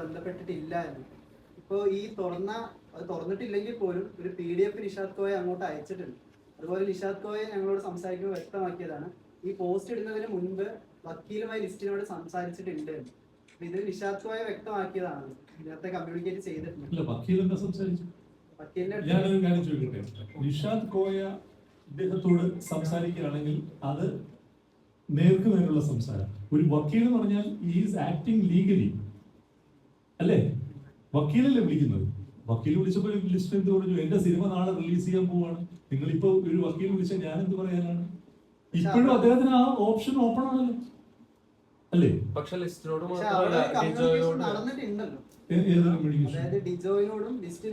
ബന്ധപ്പെട്ടിട്ടില്ല എന്ന്. ഇപ്പോൾ ഈ തുറന്ന അത് തുറന്നിട്ടില്ലെങ്കിൽ പോലും ഒരു P D F Nishad Koya അങ്ങോട്ട് അയച്ചിട്ടുണ്ട്. അതുപോലെ നിഷാദ് കോയ ഞങ്ങളോട് സംസാരിക്കുമ്പോൾ വ്യക്തമാക്കിയതാണ് ഈ പോസ്റ്റ് ഇടുന്നതിന് മുൻപ് വക്കീലുമായി ലിസ്റ്റിനോട് സംസാരിച്ചിട്ടുണ്ട്. ഇത് നിഷാദ് കോയ വ്യക്തമാക്കിയതാണ്. നേരത്തെ കമ്മ്യൂണിക്കേറ്റ് ചെയ്തിട്ടുണ്ട്. ഞാനൊരു കാര്യം ചോദിക്കട്ടെ. നിഷാദ് കോയ ഇദ്ദേഹത്തോട് സംസാരിക്കുകയാണെങ്കിൽ അത് നേർക്കുനേരുള്ള സംസാരം. ഒരു വക്കീൽ എന്ന് പറഞ്ഞാൽ ഈസ് ആക്ടിങ് ലീഗലി അല്ലേ? വക്കീലല്ലേ വിളിക്കുന്നത്? വക്കീൽ വിളിച്ചപ്പോൾ ലിസ്റ്റ് എന്ത് പറഞ്ഞു എന്റെ സിനിമ നാളെ റിലീസ് ചെയ്യാൻ പോവാണ്. നിങ്ങൾ ഇപ്പൊ ഒരു വക്കീൽ വിളിച്ച ഞാൻ എന്ത് പറയാനാണ് ഇപ്പോഴും അദ്ദേഹത്തിന് ആ ഓപ്ഷൻ ഓപ്പൺ ആണല്ലോ. അല്ലേ? പക്ഷെ ലിസ്റ്റിനോട്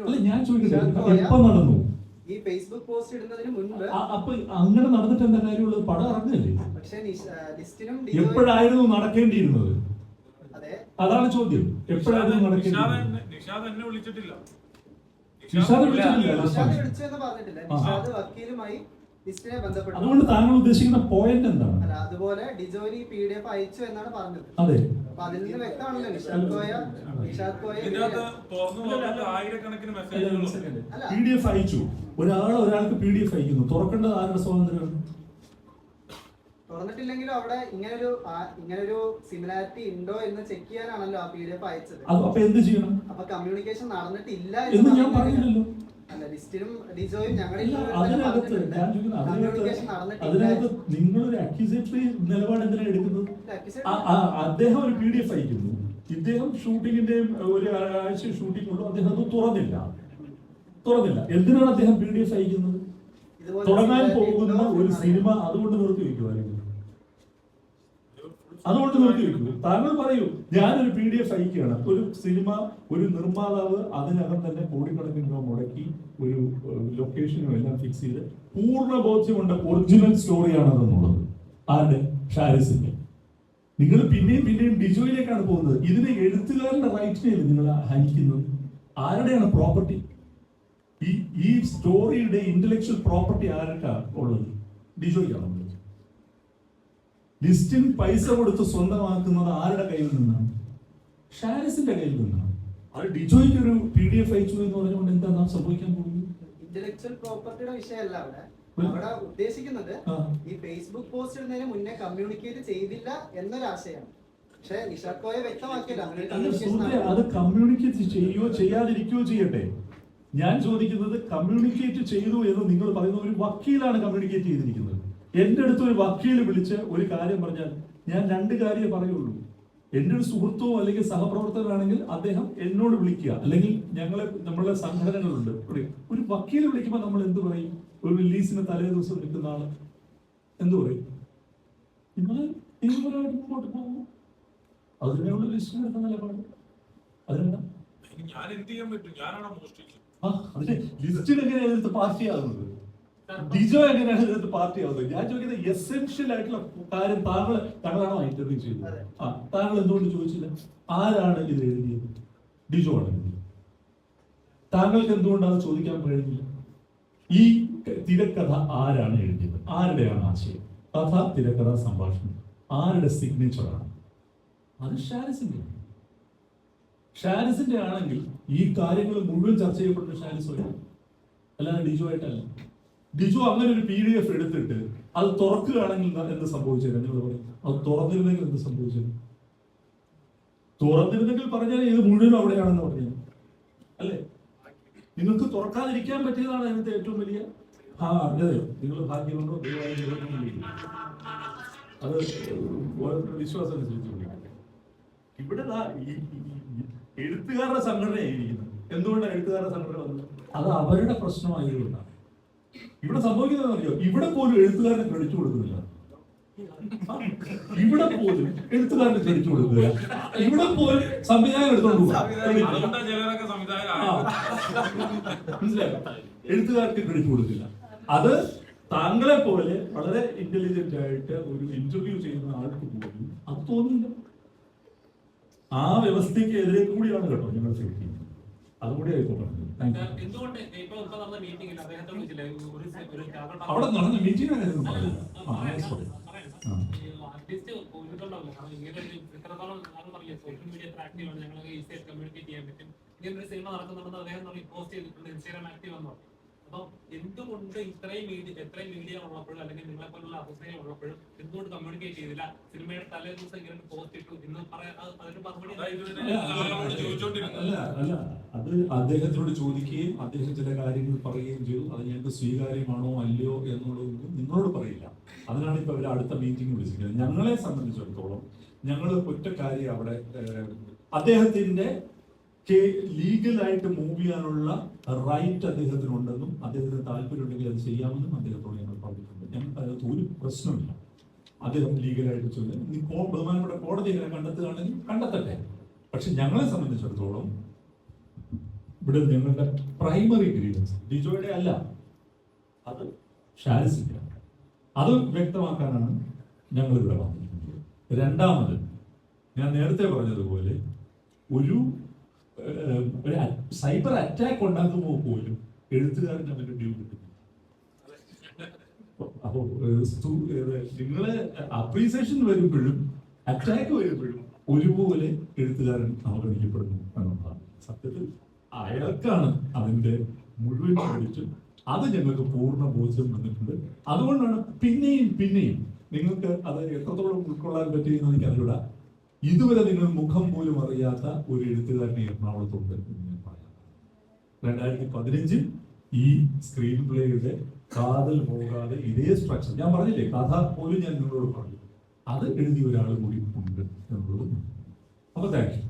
അല്ല ഞാൻ ചോദിക്കട്ടെ എപ്പോ നടന്നു. ഈ ഫേസ്ബുക്ക് പോസ്റ്റ് ഇടുന്നതിന് മുൻപ് അപ്പൊ അങ്ങനെ നടന്നിട്ട് എന്താ കാര്യമുള്ളത്? പടം ഇറങ്ങില്ലേ പക്ഷെ എപ്പോഴായിരുന്നു നടക്കേണ്ടിയിരുന്നത്? അതാണ് ചോദ്യം. എപ്പോഴാണ് നിഷാദ് എന്നെ- വിളിച്ചിട്ടില്ല. നിഷാദ്. വിളിച്ചിട്ടില്ല അതുകൊണ്ട് താങ്കൾ ഉദ്ദേശിക്കുന്ന പോയിന്റ് എന്താണ്? അതുപോലെ ഡിജോനി പി ഡി എഫ് അയച്ചു എന്നാണ് പറഞ്ഞത് അതെ. പി ഡി എഫ് അയച്ചു. ഒരാൾ ഒരാൾക്ക് പി ഡി എഫ് അയക്കുന്നു. തുറക്കേണ്ടത് ആരുടെ സ്വാതന്ത്ര്യമാണ്? തുറന്നിട്ടില്ലെങ്കിലും അവിടെ ഇങ്ങനൊരു ഇങ്ങനെ ഇങ്ങനൊരു സിമിലാരിറ്റി ഉണ്ടോ എന്ന് ചെക്ക് ചെയ്യാനാണല്ലോ ആ പി ഡി എഫ് അയച്ചത് അപ്പൊ എന്ത് ചെയ്യണം? അപ്പൊ കമ്മ്യൂണിക്കേഷൻ നടന്നിട്ടില്ല എന്ന് ഞാൻ പറഞ്ഞില്ലല്ലോ. അതിനകത്ത് നിങ്ങളൊരു അക്യൂസേറ്ററി നിലപാട് എന്തിനാണ് എടുക്കുന്നത്? അദ്ദേഹം ഒരു പി ഡി എഫ് അയക്കുന്നു. ഇദ്ദേഹം ഷൂട്ടിങ്ങിന്റെ ഒരു ആഴ്ച ഷൂട്ടിംഗ് ഉള്ളൂ. അദ്ദേഹം അത് തുറന്നില്ല. തുറന്നില്ല. എന്തിനാണ് അദ്ദേഹം പി ഡി എഫ് അയക്കുന്നത് തുടങ്ങാൻ പോകുന്ന ഒരു സിനിമ അതുകൊണ്ട് നിർത്തി അല്ലെങ്കിൽ? അതുകൊണ്ട് നിർത്തി വെക്കുന്നു താങ്കൾ പറയൂ ഞാനൊരു പി ഡി എഫ് അയക്കുകയാണ് ഒരു സിനിമ ഒരു നിർമ്മാതാവ് അതിനകം തന്നെ കോടിക്കണക്കിന് രൂപ മുടക്കി ഒരു ലൊക്കേഷനും എല്ലാം ഫിക്സ് ചെയ്ത് പൂർണ ബോധ്യമുണ്ട് ഒറിജിനൽ സ്റ്റോറിയാണ് അതെന്നുള്ളത്. ആരുടെ? ഷാരിസിന്റെ. നിങ്ങൾ പിന്നെയും പിന്നെയും ഡിജോയിലേക്കാണ് പോകുന്നത്. ഇതിന് എഴുത്തുകാരുടെ റൈറ്റിനെയല്ലേ നിങ്ങൾ ഹനിക്കുന്നത്? ആരുടെയാണ് പ്രോപ്പർട്ടി ഈ ഈ സ്റ്റോറിയുടെ ഇന്റലക്ച്വൽ പ്രോപ്പർട്ടി ആരൊക്കെ ഉള്ളത്? ഡിജോയ്ക്കാണ് ഉള്ളത് ലിസ്റ്റിൽ പൈസ കൊടുത്ത് സ്വന്തമാക്കുന്നത് ആരുടെ കയ്യിൽ നിന്നാണ്? ഷാരിസിന്റെ കയ്യിൽ നിന്നാണ്. അത് ഡിജോയ്ക്ക് ഒരു പി ഡി എഫ് അയച്ചു എന്ന് പറഞ്ഞുകൊണ്ട് എന്താ നാം സംഭവിക്കാൻ പോകുന്നത്? ഇന്റലക്ച്വൽ പ്രോപ്പർട്ടിയുടെ വിഷയമല്ല അവിടെ. അവിടെ ഉദ്ദേശിക്കുന്നത് ഈ ഫേസ്ബുക്ക് പോസ്റ്റ് ഇടുന്നതിന് മുന്നേ കമ്മ്യൂണിക്കേറ്റ് ചെയ്തില്ല എന്നൊരു ആശയമാണ് പക്ഷെ നിഷാദ് കോയ വ്യക്തമാക്കിയല്ലോ. അങ്ങനെ അല്ല, communication സുഹൃത്തേ, അത് കമ്മ്യൂണിക്കേറ്റ് ചെയ്യുകയോ ചെയ്യാതിരിക്കുകയോ ചെയ്യട്ടെ. ഞാൻ ചോദിക്കുന്നത് കമ്മ്യൂണിക്കേറ്റ് ചെയ്തു എന്ന് നിങ്ങൾ പറയുന്ന ഒരു വക്കീലാണ് കമ്മ്യൂണിക്കേറ്റ് ചെയ്തിരിക്കുന്നത്. എന്റെ അടുത്ത് ഒരു വക്കീൽ വിളിച്ച് ഒരു കാര്യം പറഞ്ഞാൽ ഞാൻ രണ്ട് കാര്യമേ പറയുള്ളൂ. എന്റെ ഒരു സുഹൃത്തോ അല്ലെങ്കിൽ സഹപ്രവർത്തകനാണെങ്കിൽ അദ്ദേഹം എന്നോട് വിളിക്കുക. അല്ലെങ്കിൽ ഞങ്ങളെ നമ്മളെ സംഘടനകളുണ്ട്. ഒരു- വക്കീൽ വിളിക്കുമ്പോൾ നമ്മൾ എന്ത് പറയും? ഒരു റിലീസിന് തലേ ദിവസം നിൽക്കുന്ന ആൾ എന്ത് പറയും? നിങ്ങൾ തീവ്രമായിട്ട് മുമ്പോട്ട് പോകും അതിനുള്ള ലിസ്റ്റ് എടുത്ത നിലപാട്. അതിനെന്താ? ഞാൻ എന്ത് ചെയ്യാൻ പറ്റും? ഞാനാണ് ലിസ്റ്റിൽ എങ്ങനെയാണ് പാർട്ടിയാകുന്നത് ഡിജോ എങ്ങനെയാണ് ഇതിന്റെ പാർട്ടി ആവുന്നത് ഞാൻ ചോദിക്കുന്നത് എസെൻഷ്യൽ ആയിട്ടുള്ള കാര്യം താങ്കൾ താങ്കളാണോ ഇന്റർവ്യൂ ചെയ്തത്. ആ താങ്കൾ എന്തുകൊണ്ട് ചോദിച്ചില്ല? ആരാണ് ഇത് എഴുതിയത്? ഡിജോ ആണ് താങ്കൾക്ക് എന്തുകൊണ്ടാണ് ചോദിക്കാൻ കഴിഞ്ഞില്ല ഈ തിരക്കഥ ആരാണ് എഴുതിയത്? ആരുടെയാണ് ആശയം? കഥ തിരക്കഥ സംഭാഷണം. ആരുടെ സിഗ്നേച്ചറാണ് അത് ഷാരിസിന്റെ ഷാരിസിന്റെ ആണെങ്കിൽ ഈ കാര്യങ്ങൾ മുഴുവൻ ചർച്ച ചെയ്യപ്പെടുന്ന ഷാരിസ് വഴി അല്ലാതെ ഡിജോ ആയിട്ടല്ല. ഡിജു അങ്ങനെ ഒരു പി ഡി എഫ് എടുത്തിട്ട് അത് തുറക്കുകയാണെങ്കിൽ എന്ത് സംഭവിച്ചത് നിങ്ങൾ പറയും അത് തുറന്നിരുന്നെങ്കിൽ എന്ത് സംഭവിച്ചത് തുറന്നിരുന്നെങ്കിൽ പറഞ്ഞാൽ ഇത് മുഴുവൻ അവിടെയാണെന്ന് പറഞ്ഞു അല്ലേ? നിങ്ങൾക്ക് തുറക്കാതിരിക്കാൻ പറ്റിയതാണ് അതിനകത്ത് ഏറ്റവും വലിയ ആ അതെ. നിങ്ങൾ ഭാഗ്യമുണ്ടോ. അത് വിശ്വാസം. ഇവിടെ എഴുത്തുകാരുടെ സംഘടനയായിരിക്കുന്നത് എന്തുകൊണ്ടാണ് എഴുത്തുകാരുടെ സംഘടന വന്നത്? അത് അവരുടെ പ്രശ്നമായതുകൊണ്ടാണ്. ഇവിടെ സംഭവിക്കുന്നത് അറിയോ ഇവിടെ പോലും എഴുത്തുകാരന് ക്രെഡിറ്റ് കൊടുക്കുന്നില്ല. ഇവിടെ പോലും എഴുത്തുകാരന് ക്രെഡിറ്റ് കൊടുക്കുക ഇവിടെ പോലും സംവിധാനം എടുത്തോണ്ട്. മനസ്സിലായോ? എഴുത്തുകാർക്ക് ക്രെഡിറ്റ് കൊടുക്കില്ല. അത് താങ്കളെ പോലെ വളരെ ഇന്റലിജന്റ് ആയിട്ട് ഒരു ഇന്റർവ്യൂ ചെയ്യുന്ന ആൾക്ക് പോലും അത് തോന്നുന്നില്ല. ആ വ്യവസ്ഥയ്ക്ക് എതിരെ കൂടിയാണ് കേട്ടോ ഞങ്ങൾ ശരിക്കും അതുകൂടി ആയിക്കോ അവിടെ നടന്ന മീറ്റിംഗ് ഇങ്ങനെ ഒരു സിനിമ നടക്കുന്നുണ്ടെന്ന് അദ്ദേഹം പോസ്റ്റ് ചെയ്തിട്ടുണ്ട്. ഇൻസ്റ്റാഗ്രാം ആക്റ്റീവ് എന്ന് പറഞ്ഞു. അപ്പൊ എന്തുകൊണ്ട് ഇത്രയും മീഡിയ എത്രയും മീഡിയ ഉള്ളപ്പോഴും അല്ലെങ്കിൽ നിങ്ങളെ പോലുള്ള അസോസിയേഷൻ ഉള്ളപ്പോഴും എന്തുകൊണ്ട് കമ്മ്യൂണിക്കേറ്റ് ചെയ്തില്ല? സിനിമയുടെ തലേ ദിവസം ഇങ്ങനെ പോസ്റ്റ് ഇട്ടു. ഇന്ന് പറയാൻ അത് അതിന് മറുപടി അല്ല അല്ല. അത് അദ്ദേഹത്തിനോട് ചോദിക്കുകയും അദ്ദേഹം ചില കാര്യങ്ങൾ പറയുകയും ചെയ്തു. അത് ഞങ്ങൾക്ക് സ്വീകാര്യമാണോ അല്ലയോ എന്നുള്ളതൊന്നും നിങ്ങളോട് പറയില്ല. അതിനാണ് ഇപ്പൊ അവർ അടുത്ത മീറ്റിംഗ് വിളിച്ചിരിക്കുന്നത്. ഞങ്ങളെ സംബന്ധിച്ചിടത്തോളം ഞങ്ങൾ ഒറ്റ കാര്യം അവിടെ അദ്ദേഹത്തിന്റെ ലീഗലായിട്ട് മൂവ് ചെയ്യാനുള്ള റൈറ്റ് അദ്ദേഹത്തിനുണ്ടെന്നും അദ്ദേഹത്തിന് താല്പര്യമുണ്ടെങ്കിൽ അത് ചെയ്യാമെന്നും അദ്ദേഹത്തോട് ഞങ്ങൾ പറഞ്ഞിട്ടുണ്ട്. ഞങ്ങൾക്ക് ഒരു പ്രശ്നമില്ല അദ്ദേഹം ലീഗലായിട്ട് ചോദിച്ചു നീ ബഹുമാനപ്പെട്ട കോടതി ഇങ്ങനെ കണ്ടെത്തുകയാണെങ്കിൽ കണ്ടെത്തട്ടെ. പക്ഷെ ഞങ്ങളെ സംബന്ധിച്ചിടത്തോളം ഇവിടെ ഞങ്ങളുടെ പ്രൈമറി ഗ്രീവൻസ് ഡിജോയുടെ അല്ല അത് ഷാരിസിന്റെ. അത് വ്യക്തമാക്കാനാണ് ഞങ്ങൾ ഇവിടെ വന്നിരിക്കുന്നത്. രണ്ടാമത് ഞാൻ നേരത്തെ പറഞ്ഞതുപോലെ ഒരു ഒരു സൈബർ അറ്റാക്ക് ഉണ്ടാക്കുമ്പോൾ പോലും എഴുത്തുകാരൻ അവന്റെ ഡ്യൂ കിട്ടുന്നു അപ്പോ നിങ്ങളെ അപ്രീസിയേഷൻ വരുമ്പോഴും അറ്റാക്ക് വരുമ്പോഴും ഒരുപോലെ എഴുത്തുകാരൻ അവഗണിക്കപ്പെടുന്നു എന്നുള്ളതാണ്. സത്യത്തിൽ അയാൾക്കാണ് അതിന്റെ മുഴുവൻ പഠിച്ചും അത് ഞങ്ങൾക്ക് പൂർണ ബോധ്യം വന്നിട്ടുണ്ട് അതുകൊണ്ടാണ് പിന്നെയും പിന്നെയും നിങ്ങൾക്ക് അത് എത്രത്തോളം ഉൾക്കൊള്ളാൻ പറ്റിയെന്ന് എനിക്ക് അറിയില്ല ഇതുവരെ നിങ്ങൾ മുഖം പോലും അറിയാത്ത ഒരു എഴുത്തുകാരനെ എറണാകുളത്തുണ്ട് എന്ന് ഞാൻ പറയാം. രണ്ടായിരത്തി പതിനഞ്ചിൽ ഈ സ്ക്രീൻ പ്ലേയുടെ കാതൽ പോകാതെ ഇതേ സ്ട്രക്ചർ ഞാൻ പറഞ്ഞില്ലേ കഥ പോലും ഞാൻ നിങ്ങളോട് പറഞ്ഞു അത് എഴുതിയ ഒരാൾ കൂടി ഉണ്ട് എന്നുള്ളത് അപ്പൊ താങ്ക് യു